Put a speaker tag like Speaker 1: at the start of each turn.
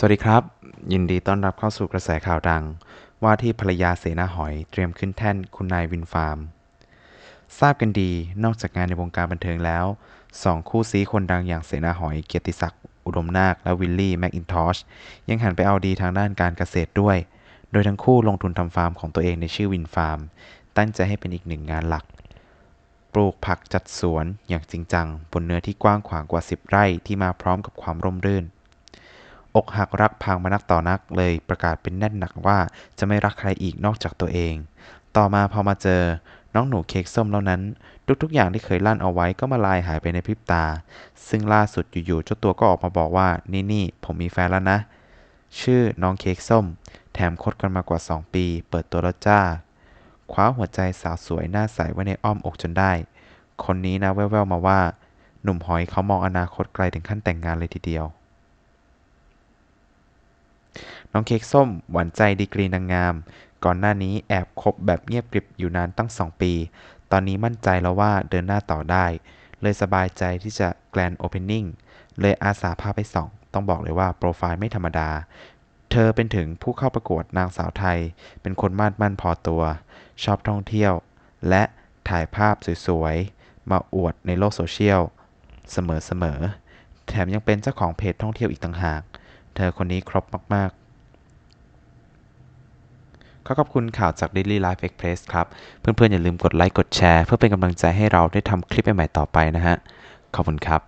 Speaker 1: สวัสดีครับ ยินดีต้อนรับเข้าสู่กระแสข่าวดัง ว่าที่ภรรยาเสนาหอยเตรียมขึ้นแท่นคุณนายวินฟาร์ม ทราบกันดีนอกจากงานในวงการบันเทิงแล้วสองคู่ซีคนดังอย่างเสนาหอยเกียรติศักดิ์อุดมนาคและวิลลี่แมคอินทอชยังหันไปเอาดีทางด้านการเกษตรด้วย โดยทั้งคู่ลงทุนทำฟาร์มของตัวเองในชื่อวินฟาร์ม ตั้งใจให้เป็นอีกหนึ่งงานหลัก ปลูกผักจัดสวนอย่างจริงจังบนเนื้อที่กว้างขวางกว่า 10 ไร่ที่มาพร้อมกับความร่มรื่น อกหักรักพังมานักต่อนักเลยประกาศเป็นแน่นหนักว่าจะไม่รักใครอีกนอกจากตัวเอง ต่อมาพอมาเจอ น้องหนูเค้กส้มแล้วนั้น ทุกๆอย่างที่เคยลั่นเอาไว้ก็มาลายหายไปในพริบตา ซึ่งล่าสุดอยู่ๆเจ้าตัวก็ออกมาบอกว่านี่นี่ผมมีแฟนแล้วนะ ชื่อน้องเค้กส้ม แถมคบกันมากว่า 2 ปี เปิดตัวแล้วจ้าคว้าหัวใจสาวสวยหน้าใสไว้ในอ้อมอกจนได้ คนนี้นะแว่วๆมาว่า หนุ่มหอยเขามองอนาคตไกลถึงขั้นแต่งงานเลยทีเดียว น้องเค้กส้มหวานใจดีกรีนางงาม ก่อนหน้านี้แอบคบแบบเงียบกริบอยู่นานตั้ง 2 ปี ตอนนี้มั่นใจแล้วว่าเดินหน้าต่อได้ เลยสบายใจที่จะแกลนโอเพนนิ่งเลยอาสาพาไปส่อง ต้องบอกเลยว่าโปรไฟล์ไม่ธรรมดา เธอเป็นถึงผู้เข้าประกวดนางสาวไทย เป็นคนมาดมั่นพอตัว ชอบท่องเที่ยว และถ่ายภาพสวยๆ มาอวดในโลกโซเชียล เสมอๆ แถมยังเป็นเจ้าของเพจท่องเที่ยวอีกต่างหาก เธอคนนี้ครบมากๆ ขอขอบคุณข่าวจาก Daily Life Express ครับ เพื่อนๆ อย่าลืมกดไลค์กดแชร์ เพื่อเป็นกำลังใจให้เราได้ทำคลิปใหม่ๆต่อไปนะฮะ ขอบคุณครับ